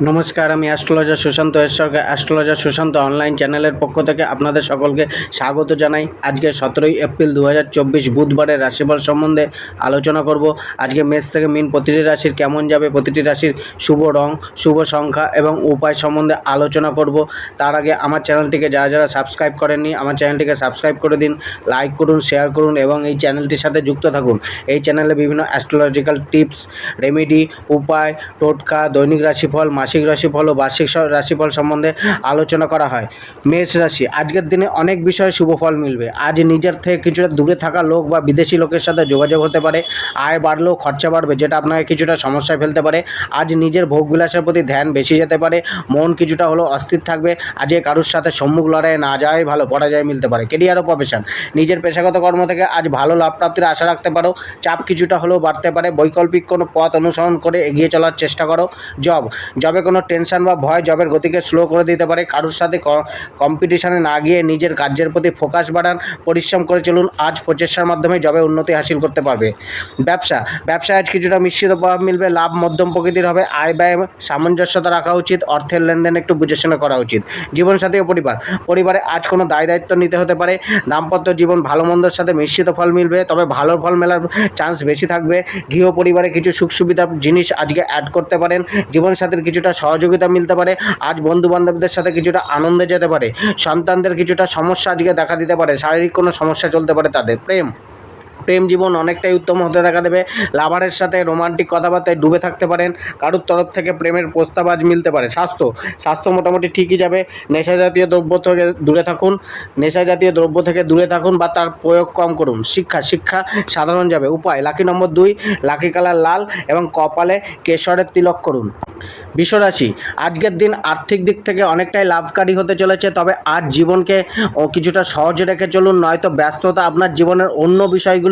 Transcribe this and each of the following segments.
নমস্কার, আমি অ্যাস্ট্রোলজার সুশান্ত ঈশ্বরকে অ্যাস্ট্রোলজার সুশান্ত অনলাইন চ্যানেলের পক্ষ থেকে আপনাদের সকলকে স্বাগত জানাই। আজকে সতেরোই এপ্রিল দু হাজার চব্বিশ বুধবারের রাশিফল সম্বন্ধে আলোচনা করব। আজকে মেষ থেকে মিন প্রতিটি রাশির কেমন যাবে, প্রতিটি রাশির শুভ রং, শুভ সংখ্যা এবং উপায় সম্বন্ধে আলোচনা করব। তার আগে আমার চ্যানেলটিকে যারা যারা সাবস্ক্রাইব করেননি, আমার চ্যানেলটিকে সাবস্ক্রাইব করে দিন, লাইক করুন, শেয়ার করুন এবং এই চ্যানেলটির সাথে যুক্ত থাকুন। এই চ্যানেলে বিভিন্ন অ্যাস্ট্রোলজিক্যাল টিপস, রেমেডি, উপায়, টোটকা, দৈনিক রাশিফল মাসিক রাশিফল ও বার্ষিক রাশিফল সম্বন্ধে আলোচনা করা হয়। মেষ রাশি, আজকের দিনে অনেক বিষয়ে শুভ ফল মিলবে। আজ নিজের থেকে কিছুটা দূরে থাকা লোক বা বিদেশি লোকের সাথে যোগাযোগ হতে পারে। আয় বাড়লেও খরচা বাড়বে, যেটা আপনাকে কিছুটা সমস্যায় ফেলতে পারে। আজ নিজের ভোগবিলাসের প্রতি ধ্যান বেশি যেতে পারে। মন কিছুটা হলেও অস্থির থাকবে। আজকে কারোর সাথে সম্মুখ লড়াইয়ে না যাওয়াই ভালো, পরাজয় মিলতে পারে। কেরিয়ার ও প্রফেশন নিজের পেশাগত কর্ম থেকে আজ ভালো লাভ প্রাপ্তির আশা রাখতে পারো। চাপ কিছুটা হলেও বাড়তে পারে। বৈকল্পিক কোনো পথ অনুসরণ করে এগিয়ে চলার চেষ্টা করো। জব জবে কোনো টেনশন বা ভয় জবের গতিকে স্লো করে দিতে পারে। কারোর সাথে কম্পিটিশনে না গিয়ে নিজের কার্যের প্রতি ফোকাস বাড়ান, পরিশ্রম করে চলুন, আজ প্রচেষ্টার মাধ্যমে জবে উন্নতি হাসিল করতে পারবে। ব্যবসা, ব্যবসায় আজ কিছুটা মিশ্রিত প্রভাব মিলবে, লাভ মধ্যম প্রকৃতির হবে, আয় ব্যয় সামঞ্জস্যতা রাখা উচিত, অর্থের লেনদেন একটু বুঝে শুনে করা উচিত। জীবনসাথী ও পরিবার, পরিবারে আজ কোনো দায় দায়িত্ব নিতে হতে পারে, দাম্পত্য জীবন ভালো মন্দর সাথে মিশ্রিত ফল মিলবে, তবে ভালো ফল মেলার চান্স বেশি থাকবে। গৃহ পরিবারে কিছু সুখ সুবিধা জিনিস আজকে অ্যাড করতে পারেন, জীবনসাথীর কিছুটা সহযোগিতা মিলতে পারে, আজ বন্ধু বান্ধবদের সাথে কিছুটা আনন্দে যেতে পারে, সন্তানদের কিছুটা সমস্যা আজকে দেখা দিতে পারে, শারীরিক কোনো সমস্যা চলতে পারে তাদের, প্রেম। প্রেম জীবন অনেকটাই উত্তম হতে দেখা দেবে। লাভারের সাথে রোমান্টিক কথাবার্তায় ডুবে থাকতে পারেন। কারোর তরফ থেকে প্রেমের প্রস্তাব আজ মিলতে পারে। স্বাস্থ্য স্বাস্থ্য মোটামুটি ঠিকই যাবে। নেশা জাতীয় দ্রব্য থেকে দূরে থাকুন। নেশা জাতীয় দ্রব্য থেকে দূরে থাকুন বা তার প্রয়োগ কম করুন। শিক্ষা শিক্ষা সাধারণ যাবে। উপায়, লাকি নম্বর দুই, লাকি কালার লাল এবং কপালে কেশরের তিলক করুন। বিশ্বরাশি, আজকের দিন আর্থিক দিক থেকে অনেকটাই লাভকারী হতে চলেছে, তবে আজ জীবনকে কিছুটা সহজে রেখে চলুন, নয়তো ব্যস্ততা আপনার জীবনের অন্য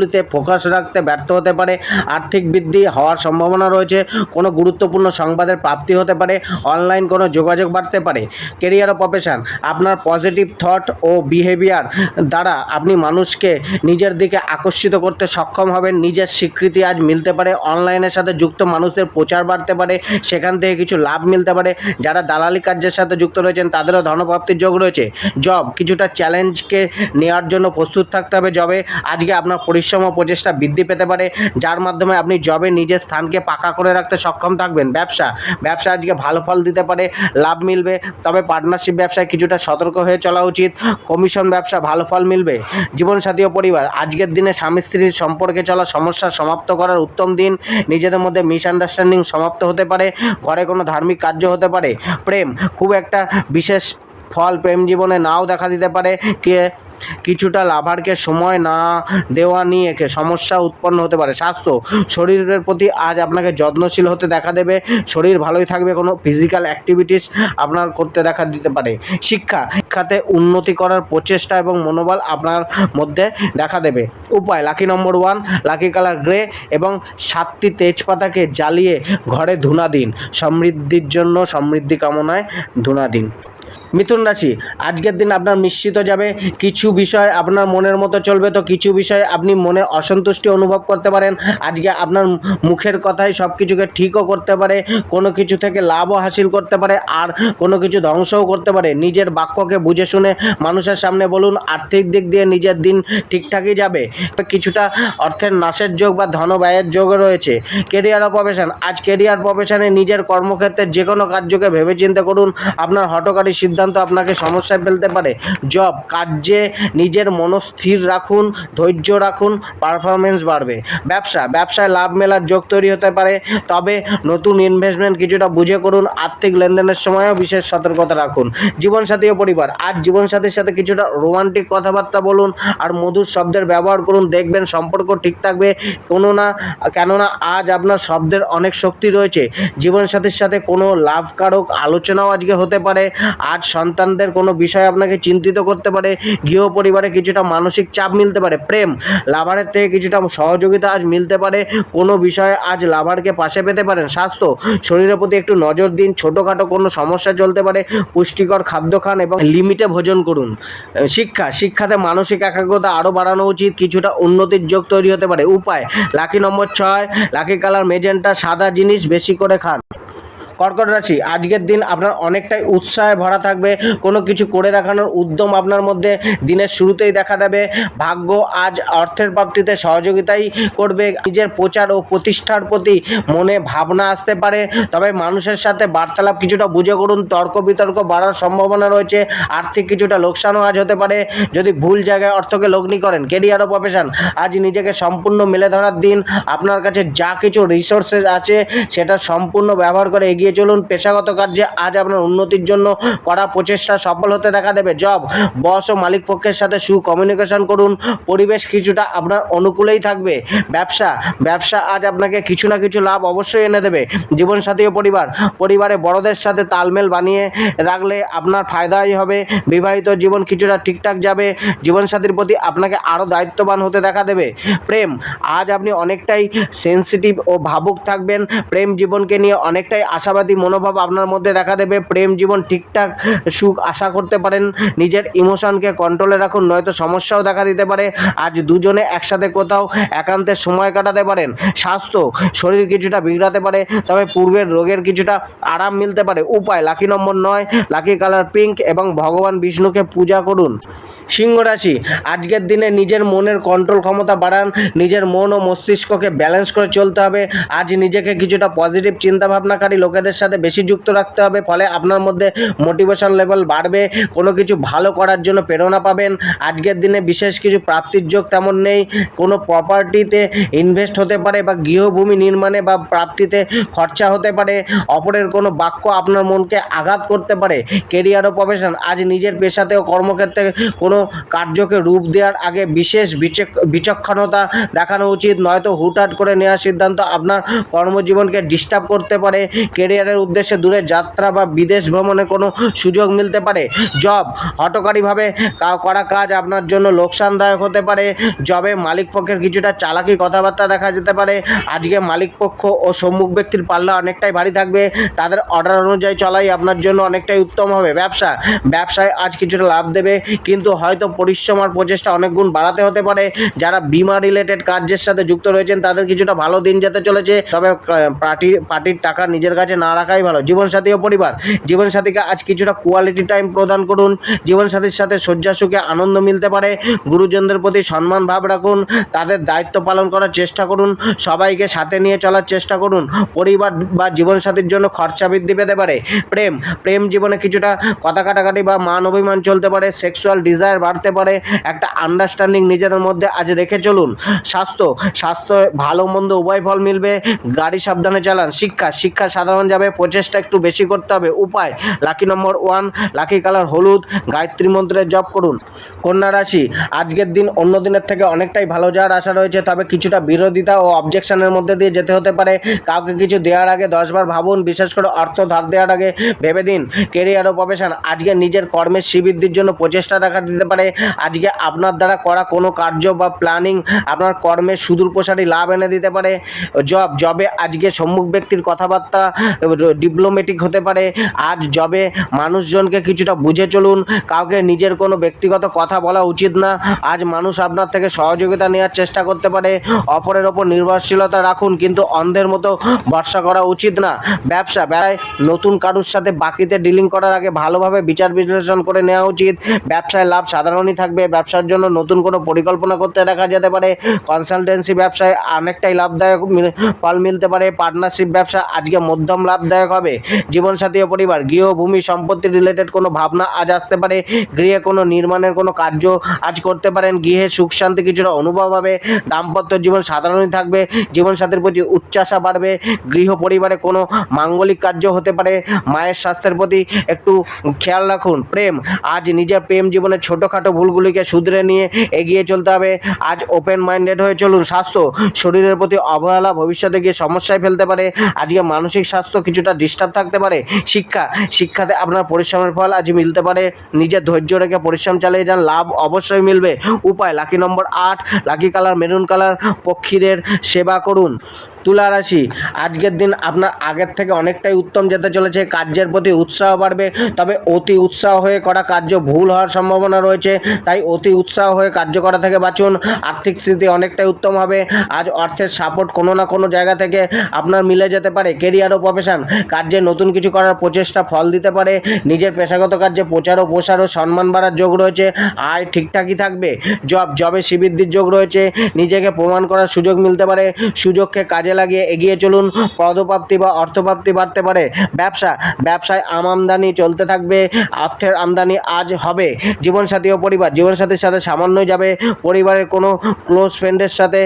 বিষয়গুলিতে ফোকাস রাখতে ব্যর্থ হতে পারে। আর্থিক বৃদ্ধি হওয়ার সম্ভাবনা রয়েছে। কোনো গুরুত্বপূর্ণ সংবাদের প্রাপ্তি হতে পারে। অনলাইন কোনো যোগাযোগ বাড়তে পারে। কেরিয়ার ও প্রফেশন আপনার পজিটিভ থট ও বিহেভিয়ার দ্বারা আপনি মানুষকে নিজের দিকে আকর্ষিত করতে সক্ষম হবেন। নিজের স্বীকৃতি আজ মিলতে পারে। অনলাইনের সাথে যুক্ত মানুষের প্রচার বাড়তে পারে। সেখান থেকে কিছু লাভ মিলতে পারে। যারা দালালি কার্যের সাথে যুক্ত রয়েছেন, তাদেরও ধনপ্রাপ্তির যোগ রয়েছে। জব, কিছুটা চ্যালেঞ্জকে নেওয়ার জন্য প্রস্তুত থাকতে হবে। জবে আজকে আপনার পরিশ্রম ও প্রচেষ্টা বৃদ্ধি পেতে পারে, যার মাধ্যমে আপনি জবে নিজের স্থানকে পাকা করে রাখতে সক্ষম থাকবেন। ব্যবসা ব্যবসা আজকে ভালো ফল দিতে পারে, লাভ মিলবে, তবে পার্টনারশিপ ব্যবসায় কিছুটা সতর্ক হয়ে চলা উচিত। কমিশন ব্যবসা ভালো ফল মিলবে। জীবনসাথী ও পরিবার, আজকের দিনে স্বামী স্ত্রীর সম্পর্কে চলা সমস্যা সমাপ্ত করার উত্তম দিন। নিজেদের মধ্যে মিসআন্ডারস্ট্যান্ডিং সমাপ্ত হতে পারে, ঘরে কোনো ধার্মিক কার্য হতে পারে। প্রেম, খুব একটা বিশেষ ফল প্রেম জীবনে নাও দেখা দিতে পারে। কে কিছুটা লাভারকে সময় না দেওয়া নিয়ে সমস্যা উৎপন্ন হতে পারে। স্বাস্থ্য, শরীরের প্রতি আজ আপনাকে যত্নশীল হতে দেখা দেবে। শরীর ভালোই থাকবে, কোনো ফিজিক্যাল অ্যাক্টিভিটিস আপনার করতে দেখা দিতে পারে। শিক্ষা, শিক্ষাতে উন্নতি করার প্রচেষ্টা এবং মনোবল আপনার মধ্যে দেখা দেবে। উপায় lucky number one lucky colour grey এবং সাতটি তেজপাতাকে জ্বালিয়ে ঘরে ধুনা দিন। সমৃদ্ধির জন্য সমৃদ্ধি কামনায় ধুনা দিন। মিথুন রাশি, আজকের দিন আপনার মিশ্রিত যাবে। কিছু বিষয় আপনার মনের মতো চলবে তো কিছু বিষয় আপনি মনে অসন্তুষ্টি অনুভব করতে পারেন। আজকে আপনার মুখের কথাই সব কিছুকে ঠিকও করতে পারে, কোনো কিছু থেকে লাভও হাসিল করতে পারে, আর কোনো কিছু ধ্বংসও করতে পারে। নিজের বাক্যকে বুঝে শুনে মানুষের সামনে বলুন, আর্থিক দিক দিয়ে নিজের দিন ঠিকঠাকই যাবে। তো কিছুটা অর্থের নাশের যোগ বা ধন ব্যয়ের যোগও রয়েছে। কেরিয়ার প্রফেশন আজ কেরিয়ার প্রফেশনে নিজের কর্মক্ষেত্রে যে কোনো কার্যকে ভেবেচিন্তে করুন। আপনার হটকারী সিদ্ধান্ত আপনাকে সমস্যায় ফেলতে পারে। জব কার্যে নিজের মনস্থির রাখুন, ধৈর্য রাখুন পারফরমেন্স বাড়বে। ব্যবসা, ব্যবসায় লাভ মেলার যোগ তৈরি হতে পারে, তবে নতুন ইনভেস্টমেন্ট কিছুটা বুঝে করুন, আর্থিক লেনদেনের সময়ও বিশেষ সতর্কতা রাখুন। জীবনসাথী ও পরিবার আজ জীবনসাথীর সাথে কিছুটা রোমান্টিক কথাবার্তা বলুন, আর মধুর শব্দের ব্যবহার করুন, দেখবেন সম্পর্ক ঠিক থাকবে। কোনো না, কেননা আজ আপনার শব্দের অনেক শক্তি রয়েছে। জীবনসাথীর সাথে কোনো লাভকারক আলোচনাও আজকে হতে পারে। আজ সন্তানদের কোনো বিষয় আপনাকে চিন্তিত করতে পারে গৃহ পরিবারে কিছুটা মানসিক চাপ মিলতে পারে, প্রেম, লাভারের থেকে কিছুটা সহযোগিতা আজ মিলতে পারে, কোনো বিষয়ে আজ লাভারকে পাশে পেতে পারেন, স্বাস্থ্য, শরীরের প্রতি একটু নজর দিন, ছোটোখাটো কোনো সমস্যা চলতে পারে, পুষ্টিকর খাদ্য খান এবং লিমিটে ভোজন করুন। শিক্ষা, শিক্ষাতে মানসিক একাগ্রতা আরও বাড়ানো উচিত, কিছুটা উন্নতির যোগ তৈরি হতে পারে, উপায়, লাকি নম্বর ছয়, লাকি কালার, মেজেন্টা, সাদা জিনিস বেশি করে খান। কর্কট রাশি, আজকের দিন আপনার অনেকটাই উৎসাহে ভরা থাকবে। কোনো কিছু করে দেখানোর উদ্যম আপনার মধ্যে দিনের শুরুতেই দেখা দেবে। ভাগ্য আজ অর্থের প্রাপ্তিতে সহযোগিতাই করবে। নিজের প্রচার ও প্রতিষ্ঠার প্রতি মনে ভাবনা আসতে পারে। তবে মানুষের সাথে বার্তালাপ কিছুটা বুঝে করুন। তর্ক বিতর্ক বাড়ার সম্ভাবনা রয়েছে। আর্থিক কিছুটা লোকসানও আজ হতে পারে। যদি ভুল জায়গায় অর্থকে লগ্নি করেন কেরিয়ার ও প্রফেশন আজ নিজেকে সম্পূর্ণ মেলে ধরার দিন। আপনার কাছে যা কিছু রিসোর্সেস আছে, সেটা সম্পূর্ণ ব্যবহার করে এগিয়ে চলুন, পেশাগত কার্যে আজ আপনার উন্নতির জন্য করা প্রচেষ্টা সফল হতে দেখা দেবে। জব, বস ও মালিক পক্ষের সাথে সু কমিউনিকেশন করুন। পরিবেশ কিছুটা আপনার অনুকূলেই থাকবে। ব্যবসা ব্যবসা আজ আপনাকে কিছু না কিছু লাভ অবশ্যই এনে দেবে। জীবনসাথী ও পরিবার, পরিবারে বড়দের সাথে তালমেল বানিয়ে রাখলে আপনার ফায়দাই হবে। বিবাহিত জীবন কিছুটা ঠিকঠাক যাবে। জীবনসাথীর প্রতি আপনাকে আরও দায়িত্ববান হতে দেখা দেবে। প্রেম, আজ আপনি অনেকটাই সেন্সিটিভ ও ভাবুক থাকবেন। প্রেম জীবনকে নিয়ে অনেকটাই আশাবাদী মনোভাব আপনার মধ্যে দেখা দেবে। প্রেম জীবন ঠিকঠাক, সুখ আশা করতে পারেন। নিজের ইমোশনকে কন্ট্রোলে রাখুন, নয়তো সমস্যাও দেখা দিতে পারে। আজ দুজনে একসাথে কোথাও একান্তে সময় কাটাতে পারেন। স্বাস্থ্য, শরীর কিছুটা বিগড়াতে পারে, তবে পূর্বের রোগের কিছুটা আরাম মিলতে পারে। উপায়, লাকি নম্বর নয়, লাকি কালার পিঙ্ক এবং ভগবান বিষ্ণুকে পূজা করুন। সিংহ রাশি, আজকের দিনে নিজের মনের কন্ট্রোল ক্ষমতা বাড়ান, নিজের মন ও মস্তিষ্ককে ব্যালেন্স করে চলতে হবে। আজ নিজেকে কিছুটা পজিটিভ চিন্তাভাবনাকারী লোকেদের সাথে বেশি যুক্ত রাখতে হবে, ফলে আপনার মধ্যে মোটিভেশন লেভেল বাড়বে, কোনো কিছু ভালো করার জন্য প্রেরণা পাবেন। আজকের দিনে বিশেষ কিছু প্রাপ্তির যোগ তেমন নেই, কোনো প্রপার্টিতে ইনভেস্ট হতে পারে বা গৃহভূমি নির্মাণে বা প্রাপ্তিতে খরচা হতে পারে, অপরের কোনো বাক্য আপনার মনকে আঘাত করতে পারে কেরিয়ার ও প্রফেশন আজ নিজের পেশাতে ও কর্মক্ষেত্রে কোনো কার্যকে রূপ দেওয়ার আগে বিশেষ বিচক- বিচক্ষণতা দেখানো উচিত, নয়তো হুটহাট করে নেওয়ার সিদ্ধান্ত আপনার কর্মজীবনকে ডিস্টার্ব করতে পারে কেরিয়ারের উদ্দেশ্যে দূরে যাত্রা বা বিদেশ ভ্রমণে কোনো সুযোগ মিলতে পারে? জব হটকারীভাবে করা কাজ আপনার জন্য লোকসানদায়ক হতে পারে। জবে মালিক পক্ষের কিছুটা চালাকি কথাবার্তা দেখা যেতে পারে। আজকে মালিক পক্ষ ও সম্মুখ ব্যক্তির পাল্লা অনেকটাই ভারী থাকবে। তাদের অর্ডার অনুযায়ী চলাই আপনার জন্য অনেকটাই উত্তম হবে। ব্যবসা, ব্যবসায় আজ কিছুটা লাভ দেবে, কিন্তু হয়তো পরিশ্রম আর প্রচেষ্টা অনেক গুণ বাড়াতে হতে পারে। যারা বিমা রিলেটেড কাজের সাথে যুক্ত রয়েছেন, তাদের কিছুটা ভালো দিন যেতে চলেছে। তবে পার্টি, পার্টির টাকা নিজের কাছে না রাখাই ভালো। জীবনসাথী ও পরিবার, জীবনসাথীকে আজ কিছুটা কোয়ালিটি টাইম প্রদান করুন, জীবনসাথীর সাথে শয্যা সুখে আনন্দ মিলতে পারে, গুরুজনদের প্রতি সম্মান ভাব রাখুন, তাদের দায়িত্ব পালন করার চেষ্টা করুন, সবাইকে সাথে নিয়ে চলার চেষ্টা করুন, পরিবার বা জীবনসাথীর জন্য খরচা বৃদ্ধি পেতে পারে, প্রেম প্রেম জীবনে কিছুটা কথা কাটাকাটি বা মান অভিমান চলতে পারে সেক্সুয়াল ডিজায়ার বাড়তে পারে, একটা আন্ডারস্ট্যান্ডিং নিজেদের মধ্যে আজ রেখে চলুন, স্বাস্থ্য স্বাস্থ্য ভালো মন্দ উভয় ফল মিলবে, গাড়ি সাবধানে চালান, শিক্ষা শিক্ষা সাধারণ যাবে, প্রচেষ্টা একটু বেশি করতে হবে। উপায় lucky number one lucky colour হলুদ, গায়ত্রী মন্ত্রের জপ করুন। কন্যা রাশি, আজকের দিন অন্য দিনের থেকে অনেকটাই ভালো যাওয়ার আশা রয়েছে, তবে কিছুটা বিরোধিতা ও অবজেকশনের মধ্যে দিয়ে যেতে হতে পারে। কাউকে কিছু দেওয়ার আগে দশবার ভাবুন, বিশেষ করে অর্থ ধার দেওয়ার আগে ভেবে দিন। কেরিয়ার ও প্রফেশন আজকে নিজের কর্মের শ্রীবৃদ্ধির জন্য প্রচেষ্টা দেখা দিতে পারে। আজকে আপনার দ্বারা করা কোনো কার্য বা প্ল্যানিং আপনার কর্মের সুদূর প্রসারী লাভ এনে দিতে পারে। জব জবে আজকে সম্মুখ ব্যক্তির কথাবার্তা ডিপ্লোমেটিক হতে পারে। আজ জবে মানুষজনকে কিছুটা বুঝে চলুন। কাউকে নিজের কোনো ব্যক্তিগত কথা বলা উচিত না। আজ মানুষ আপনার থেকে সহযোগিতা নেওয়ার চেষ্টা করতে পারে। অপরের ওপর নির্ভরশীলতা রাখুন, কিন্তু অন্ধের মতো ভরসা করা উচিত না। ব্যবসা, ব্যয়, নতুন কারুর সাথে বাকিতে ডিলিং করার আগে ভালোভাবে বিচার বিশ্লেষণ করে নেওয়া উচিত। ব্যবসায় লাভ সাধারণই থাকবে। ব্যবসার জন্য নতুন কোনো পরিকল্পনা করতে দেখা যেতে পারে। কনসালটেন্সি ব্যবসায় অনেকটাই লাভদায়ক ফল মিলতে পারে। পার্টনারশিপ ব্যবসা আজকে মধ্যম লাভদায়ক হবে। জীবনসাথী ও পরিবার, গৃহ, ভূমি, সম্পত্তি রিলেটেড কোনো ভাবনা আজ আসতে পারে। গৃহে কোনো নির্মাণের কোনো কার্য আজ করতে পারেন। গৃহে সুখ শান্তি কিছুটা অনুভব হবে। দাম্পত্য জীবন সাধারণই থাকবে। জীবনসাথীর প্রতি উচ্চাসা বাড়বে। গৃহ পরিবারে কোনো মাঙ্গলিক কার্য হতে পারে। মায়ের স্বাস্থ্যের প্রতি একটু খেয়াল রাখুন। প্রেম, আজ নিজের প্রেম জীবনের ছোটোখাটো ভুলগুলিকে শুধরে নিয়ে এগিয়ে চলতে হবে। আজ ওপেন মাইন্ডেড হয়ে চলুন। স্বাস্থ্য, শরীরের প্রতি অবহেলা ভবিষ্যতে গিয়ে সমস্যায় ফেলতে পারে। আজকে মানসিক স্বাস্থ্য কিছুটা ডিস্টার্ব থাকতে পারে। শিক্ষা, শিক্ষাতে আপনার পরিশ্রমের ফল আজ মিলতে পারে। নিজের ধৈর্য রেখে পরিশ্রম চালিয়ে যান, লাভ অবশ্যই মিলবে। উপায় লাকি নম্বর আট লাকি কালার মেরুন কালার পক্ষীদের সেবা করুন। তুলা রাশি। আজকের দিন আপনার আগের থেকে অনেকটাই উত্তম যেতে চলেছে। কার্যের প্রতি উৎসাহ বাড়বে, তবে অতি উৎসাহ হয়ে করা কার্য ভুল হওয়ার সম্ভাবনা রয়েছে, তাই অতি উৎসাহ হয়ে কার্য করা থেকে বাঁচুন। আর্থিক স্থিতি অনেকটাই উত্তম হবে। আজ অর্থের সাপোর্ট কোনো না কোনো জায়গা থেকে আপনার মিলে যেতে পারে। কেরিয়ার ও প্রফেশন কার্যে নতুন কিছু করার প্রচেষ্টা ফল দিতে পারে। নিজের পেশাগত কার্যে প্রচার ও প্রসার ও সম্মান বাড়ার যোগ রয়েছে। আয় ঠিকঠাকই থাকবে। জব জবে শ্রীবৃদ্ধির যোগ রয়েছে। নিজেকে প্রমাণ করার সুযোগ মিলতে পারে। সুযোগকে কাজে লাগিয়ে এগিয়ে চলুন, পদপ্রাপ্তি বা অর্থপ্রাপ্তি বাড়তে পারে। ব্যবসা, ব্যবসায় আম আমদানি চলতে থাকবে অর্থের আমদানি আজ হবে। জীবনসাথী ও পরিবার, জীবনসাথীর সাথে সামান্যই যাবে। পরিবারের কোনো ক্লোজ ফ্রেন্ডের সাথে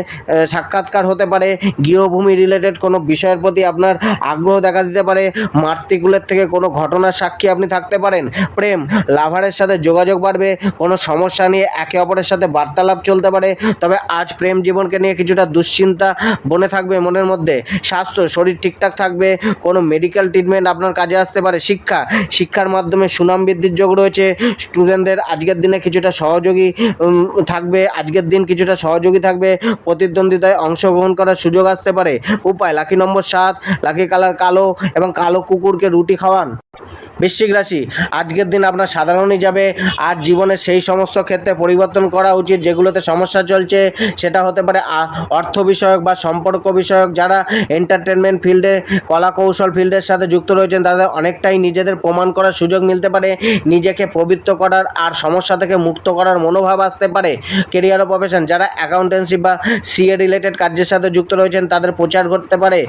সাক্ষাৎকার হতে পারে। গৃহভূমি রিলেটেড কোনো বিষয়ের প্রতি আপনার আগ্রহ দেখা দিতে পারে। মাতৃকুলের থেকে কোনো ঘটনার সাক্ষী আপনি থাকতে পারেন। প্রেম লাভারের সাথে যোগাযোগ বাড়বে। কোনো সমস্যা নিয়ে একে অপরের সাথে বার্তালাপ চলতে পারে। তবে আজ প্রেম জীবনকে নিয়ে কিছুটা দুশ্চিন্তা বনে থাকবে। মনের মধ্যে স্বাস্থ্য, শরীর ঠিকঠাক থাকবে, কোনো মেডিকেল ট্রিটমেন্ট আপনার কাজে আসতে পারে, শিক্ষা। শিক্ষার মাধ্যমে সুনাম বৃদ্ধির যোগ রয়েছে স্টুডেন্টদের আজকের দিনে কিছুটা সহযোগী থাকবে, আজকের দিন কিছুটা সহযোগী থাকবে, প্রতিদ্বন্দ্বিতায় অংশগ্রহণ করার সুযোগ আসতে পারে। উপায় লাকি নম্বর সাত লাকি কালার কালো এবং কালো কুকুরকে রুটি খাওয়ান। বৃশ্চিক রাশি, আজকের দিন আপনার সাধারণই যাবে, আর জীবনের সেই সমস্ত ক্ষেত্রে পরিবর্তন করা উচিত যেগুলোতে সমস্যা চলছে, সেটা হতে পারে অর্থ বিষয়ক বা সম্পর্ক বিষয়ক, যারা এন্টারটেনমেন্ট ফিল্ডে কলা কৌশল ফিল্ডের সাথে যুক্ত রয়েছেন, তাদের অনেকটাই নিজেদের প্রমাণ করার সুযোগ মিলতে পারে, নিজেকে পবিত্র করার আর সমস্যা থেকে মুক্ত করার মনোভাব আসতে পারে। কেরিয়ার ও প্রফেশন যারা অ্যাকাউন্টেন্সি বা সিএ রিলেটেড কার্যের সাথে যুক্ত রয়েছেন, তাদের প্রচার করতে পারে।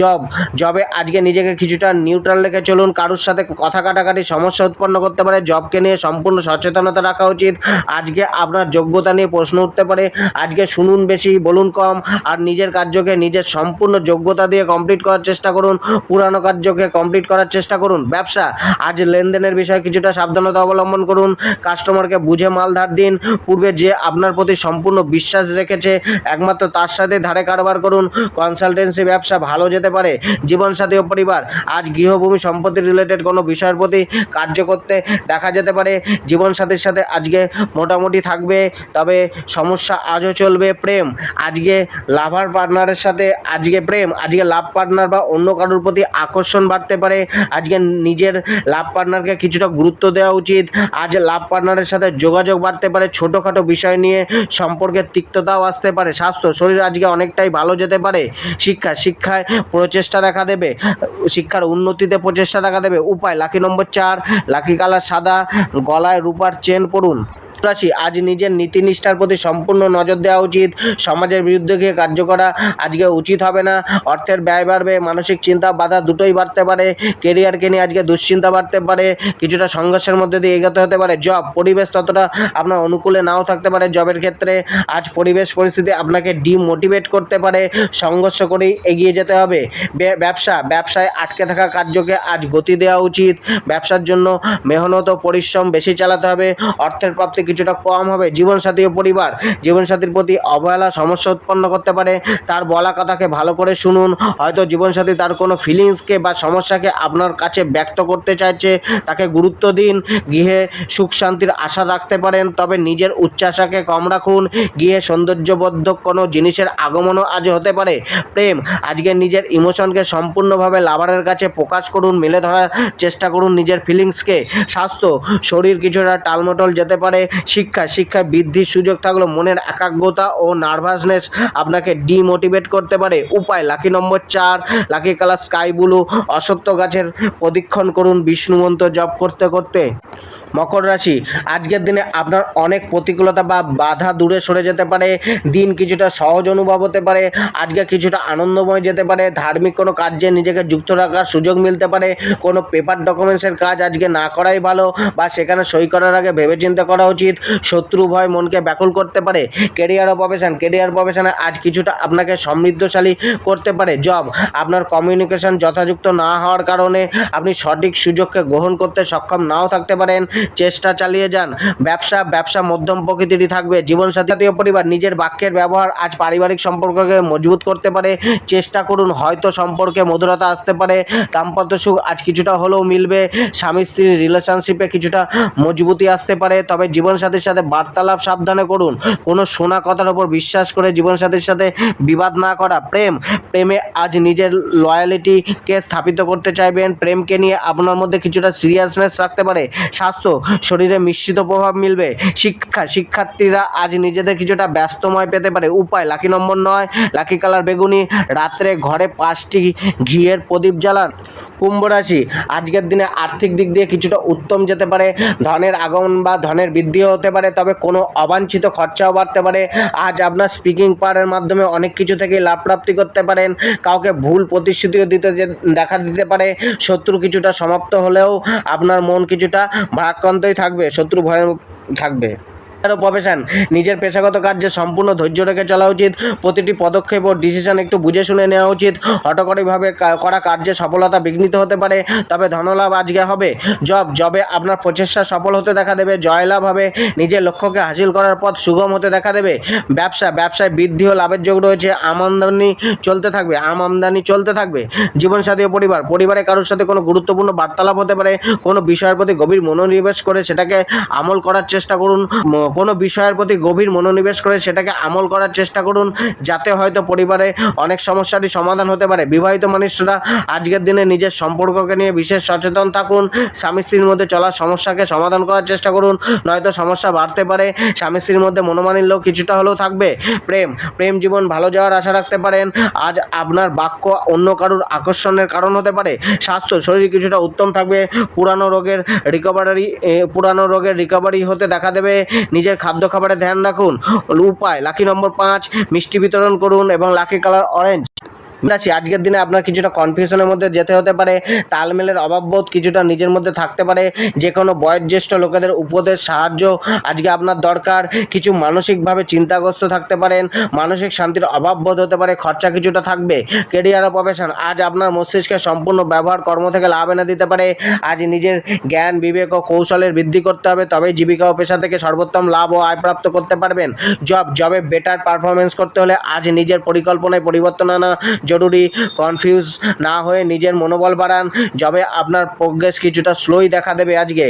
জব জবে আজকে নিজেকে কিছুটা নিউট্রাল রেখে চলুন, কারোর সাথে কথা কাটাকাটি, সমস্যা উৎপন্ন করতে পারে, জবকে নিয়ে সম্পূর্ণ সচেতনতা রাখা উচিত। আজকে আপনার যোগ্যতা নিয়ে প্রশ্ন উঠতে পারে। আজকে শুনুন বেশি, বলুন কম, আর নিজের কার্যকে, নিজের সম্পূর্ণ যোগ্যতা দিয়ে কমপ্লিট করার চেষ্টা করুন। পুরানো কার্যকে কমপ্লিট করার চেষ্টা করুন। ব্যবসা, আজ লেনদেনের বিষয়ে কিছুটা সাবধানতা অবলম্বন করুন। কাস্টমারকে বুঝে মাল ধার দিন। পূর্বে যে আপনার প্রতি সম্পূর্ণ বিশ্বাস রেখেছে, একমাত্র তার সাথে ধারে কারবার করুন। কনসালটেন্সি ব্যবসা ভালো যেতে পারে। জীবনসাথী ও পরিবার, আজ গৃহভূমি সম্পত্তি রিলেটেড কোনো বিষয়ের প্রতি কার্য করতে দেখা যেতে পারে, জীবনসাথীর সাথে আজকে মোটামুটি থাকবে, তবে সমস্যা আজও চলবে প্রেম। আজকে লাভার পার্টনারের সাথে আজকে প্রেম, আজকে লাভ পার্টনার বা অন্য কারোর প্রতি আকর্ষণ বাড়তে পারে, আজকে নিজের লাভ পার্টনারকে কিছুটা গুরুত্ব দেওয়া উচিত, আজ লাভ পার্টনারের সাথে যোগাযোগ বাড়তে পারে, ছোটোখাটো বিষয় নিয়ে সম্পর্কের তিক্ততাও আসতে পারে, স্বাস্থ্য, শরীর আজকে অনেকটাই ভালো যেতে পারে, শিক্ষা, শিক্ষায় প্রচেষ্টা দেখা দেবে, শিক্ষার উন্নতিতে প্রচেষ্টা দেখা দেবে উপায়। লাকি নম্বর চার লাকি কালার সাদা গলায় রূপার চেন পড়ুন রাশি আজ নিজের নীতি নিষ্ঠার প্রতি সম্পূর্ণ নজর দেওয়া উচিত। সমাজের বিরুদ্ধে গিয়ে কার্য করা আজকে উচিত হবে না। অর্থের ব্যয় বাড়বে, মানসিক চিন্তা বাধা দুটোই বাড়তে পারে। কেরিয়ারকে নিয়ে আজকে দুশ্চিন্তা বাড়তে পারে। কিছুটা সংঘর্ষের মধ্যে দিয়ে এগোতে হতে পারে। জব, পরিবেশ ততটা আপনার অনুকূলে নাও থাকতে পারে জবের ক্ষেত্রে। আজ পরিবেশ পরিস্থিতি আপনাকে ডিমোটিভেট করতে পারে। সংঘর্ষ করেই এগিয়ে যেতে হবে। ব্যবসা, ব্যবসায় আটকে থাকা কার্যকে আজ গতি দেওয়া উচিত। ব্যবসার জন্য মেহনত ও পরিশ্রম বেশি চালাতে হবে। অর্থের প্রাপ্তি কিছুটা কম হবে। জীবনসাথী ও পরিবার, জীবনসাথীর প্রতি অবহেলা, সমস্যা উৎপন্ন করতে পারে। তার বলা কথাকে ভালো করে শুনুন। হয়তো জীবনসাথী তার কোনো ফিলিংসকে বা সমস্যাকে আপনার কাছে ব্যক্ত করতে চাইছে, তাকে গুরুত্ব দিন। গৃহে সুখ শান্তির আশা রাখতে পারেন, তবে নিজের উচ্চাশাকে কম রাখুন। গৃহে সৌন্দর্যবর্ধক কোনো জিনিসের আগমনও আজ হতে পারে। প্রেম, আজকে নিজের ইমোশনকে সম্পূর্ণভাবে লাভারের কাছে প্রকাশ করুন, মেলে ধরার চেষ্টা করুন নিজের ফিলিংসকে স্বাস্থ্য, শরীর কিছুটা টালমটল যেতে পারে। শিক্ষা শিক্ষা বৃদ্ধির সুযোগ থাকলেও মনের একাগ্রতা ও নার্ভাসনেস আপনাকে ডিমোটিভেট করতে পারে। উপায়, লাকি নম্বর চার, লাকি কালার স্কাই ব্লু অসত্য গাছের প্রদীক্ষণ করুন বিষ্ণুমন্ত জপ করতে করতে। মকর রাশি। আজকের দিনে আপনার অনেক প্রতিকূলতা বা বাধা দূরে সরে যেতে পারে। দিন কিছুটা সহজ অনুভব হতে পারে। আজকে কিছুটা আনন্দময় যেতে পারে। ধার্মিক কোনো কাজে নিজেকে যুক্ত রাখার সুযোগ মিলতে পারে। কোনো পেপার ডকুমেন্টসের কাজ আজকে না করাই ভালো বা সেখানে সই করার আগে ভেবেচিন্তে করা উচিত। শত্রু ভয় মনকে ব্যাকুল করতে পারে। কেরিয়ার ও প্রফেশন কেরিয়ার প্রফেশনে আজ কিছুটা আপনাকে সমৃদ্ধশালী করতে পারে। জব আপনার কমিউনিকেশন যথাযুক্ত না হওয়ার কারণে আপনি সঠিক সুযোগকে গ্রহণ করতে সক্ষম নাও থাকতে পারেন। চেষ্টা চালিয়ে যান। ব্যবসা ব্যবসা মধ্যম প্রকৃতিরই থাকবে। জীবনসাথী জাতীয় পরিবার নিজের বাক্যের ব্যবহার আজ পারিবারিক সম্পর্ককে মজবুত করতে পারে। চেষ্টা করুন, হয়তো সম্পর্কে মধুরতা আসতে পারে। দাম্পত্য সুখ আজ কিছুটা হলেও মিলবে। স্বামী স্ত্রীর রিলেশনশিপে কিছুটা মজবুতি আসতে পারে। তবে জীবনসাথীর সাথে বার্তালাপ সাবধানে করুন। কোনো শোনা কথার উপর বিশ্বাস করে জীবনসাথীর সাথে বিবাদ না করা। প্রেম, প্রেমে আজ নিজের লয়ালিটিকে স্থাপিত করতে চাইবেন। প্রেমকে নিয়ে আপনার মধ্যে কিছুটা সিরিয়াসনেস রাখতে পারে। স্বাস্থ্য শরীরে মিশ্রিত প্রভাব মিলবে। শিক্ষা, শিক্ষার্থীরা আজ নিজেদের কিছুটা ব্যস্তময় পেতে পারে। উপায়, লাকি নম্বর নয়, লাকি কালার বেগুনি, রাত্রে ঘরে পাঁচটি ঘিয়ের প্রদীপ জ্বালান। কুম্ভ রাশি, আজকের দিনে আর্থিক দিক দিয়ে কিছুটা উত্তম যেতে পারে। ধনের আগমন বা ধনের বৃদ্ধিও হতে পারে, তবে কোনো অবাঞ্ছিত খরচাও বাড়তে পারে। আজ আপনার স্পিকিং পাওয়ারের মাধ্যমে অনেক কিছু থেকে লাভ প্রাপ্তি করতে পারেন। কাউকে ভুল প্রতিশ্রুতিও দিতে দেখা দিতে পারে। শত্রু কিছুটা সমাপ্ত হলেও আপনার মন কিছুটা ভারাক্রান্তই থাকবে শত্রু ভয় থাকবে। প্রফেশন। নিজের পেশাগত কার্যে সম্পূর্ণ ধৈর্য রেখে চলা উচিত। প্রতিটি পদক্ষেপ ও ডিসিশন একটু বুঝে শুনে নেওয়া উচিত। হটকরিভাবে করা কার্যে সফলতা বিঘ্নিত হতে পারে, তবে ধনলাভ আজকে হবে। জব, জবে আপনার প্রচেষ্টা সফল হতে দেখা দেবে, জয়লাভ হবে। নিজের লক্ষ্যকে হাসিল করার পথ সুগম হতে দেখা দেবে। ব্যবসা, ব্যবসায় বৃদ্ধি ও লাভের যোগ রয়েছে। আমদানি চলতে থাকবে, আম আমদানি চলতে থাকবে। জীবনসাথী ও পরিবার, পরিবারে কারোর সাথে কোনো গুরুত্বপূর্ণ বার্তালাপ হতে পারে। কোনো বিষয়ের প্রতি গভীর মনোনিবেশ করে সেটাকে আমল করার চেষ্টা করুন। কোনো বিষয়ের প্রতি গভীর মনোনিবেশ করে সেটাকে আমল করার চেষ্টা করুন, যাতে হয়তো পরিবারে অনেক সমস্যারই সমাধান হতে পারে। বিবাহিত মানুষরা আজকের দিনে নিজের সম্পর্ককে নিয়ে বিশেষ সচেতন থাকুন, স্বামী স্ত্রীর মধ্যে চলার সমস্যাকে সমাধান করার চেষ্টা করুন, নয়তো সমস্যা বাড়তে পারে, স্বামী স্ত্রীর মধ্যে মনোমানিল্য কিছুটা হলেও থাকবে। প্রেম প্রেম জীবন ভালো যাওয়ার আশা রাখতে পারেন, আজ আপনার বাক্য অন্য কারুর আকর্ষণের কারণ হতে পারে। স্বাস্থ্য, শরীর কিছুটা উত্তম থাকবে, পুরানো রোগের রিকভারি পুরানো রোগের রিকভারি হতে দেখা দেবে নিজের খাদ্য খাবারে ধ্যান রাখুন। উপায় লাকি নম্বর পাঁচ, মিষ্টি বিতরণ করুন এবং লাকি কালার অরেঞ্জ রাশি আজকের দিনে আপনার কিছুটা কনফিউশনের মধ্যে যেতে হতে পারে, তালমেলের অভাববোধ কিছুটা নিজের মধ্যে থাকতে পারে যে কোনো বয়োজ্যেষ্ঠ লোকেদের উপদেশ, সাহায্য আজকে আপনার দরকার। কিছু মানসিকভাবে চিন্তাগ্রস্ত থাকতে পারেন, মানসিক শান্তির অভাববোধ হতে পারে, খরচা কিছুটা থাকবে কেরিয়ার ও প্রফেশন আজ আপনার মস্তিষ্কের সম্পূর্ণ ব্যবহার, কর্ম থেকে লাভ এনে দিতে পারে। আজ নিজের জ্ঞান, বিবেক ও কৌশলের বৃদ্ধি করতে হবে, তবেই জীবিকা ও পেশা থেকে সর্বোত্তম লাভ ও আয় প্রাপ্ত করতে পারবেন। জব জবে বেটার পারফরমেন্স করতে হলে আজ নিজের পরিকল্পনায় পরিবর্তন আনা জরুরি কনফিউজ না হয়ে নিজের মনোবল বাড়ান। যবে আপনার প্রোগ্রেস কিছুটা স্লোই দেখা দেবে আজকে।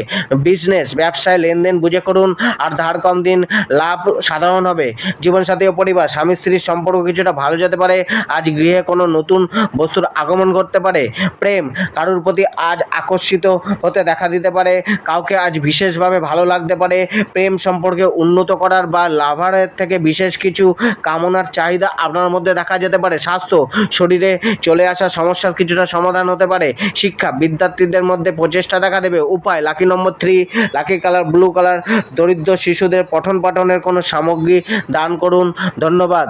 বিজনেস ব্যবসায় লেনদেন বুঝে করুন, আর ধার কম দিন লাভ সাধারণ হবে। জীবনসাথী ও পরিবার, স্বামী স্ত্রীর সম্পর্ক কিছুটা ভালো যেতে পারে। আজ গৃহে কোনো নতুন বস্তুর আগমন করতে পারে। প্রেম কারোর প্রতি আজ আকর্ষিত হতে দেখা দিতে পারে। কাউকে আজ বিশেষভাবে ভালো লাগতে পারে। প্রেম সম্পর্কে উন্নত করার বা লাভারের থেকে বিশেষ কিছু কামনার চাহিদা আপনার মধ্যে দেখা যেতে পারে। স্বাস্থ্য শরীরে চলে আসা সমস্যার কিছুটা সমাধান হতে পারে। শিক্ষা বিদ্যার্থীদের মধ্যে প্রচেষ্টা দেখা দেবে। উপায় lucky number three lucky colour blue colour দরিদ্র শিশুদের পঠন পাঠনের কোনো সামগ্রী দান করুন। ধন্যবাদ।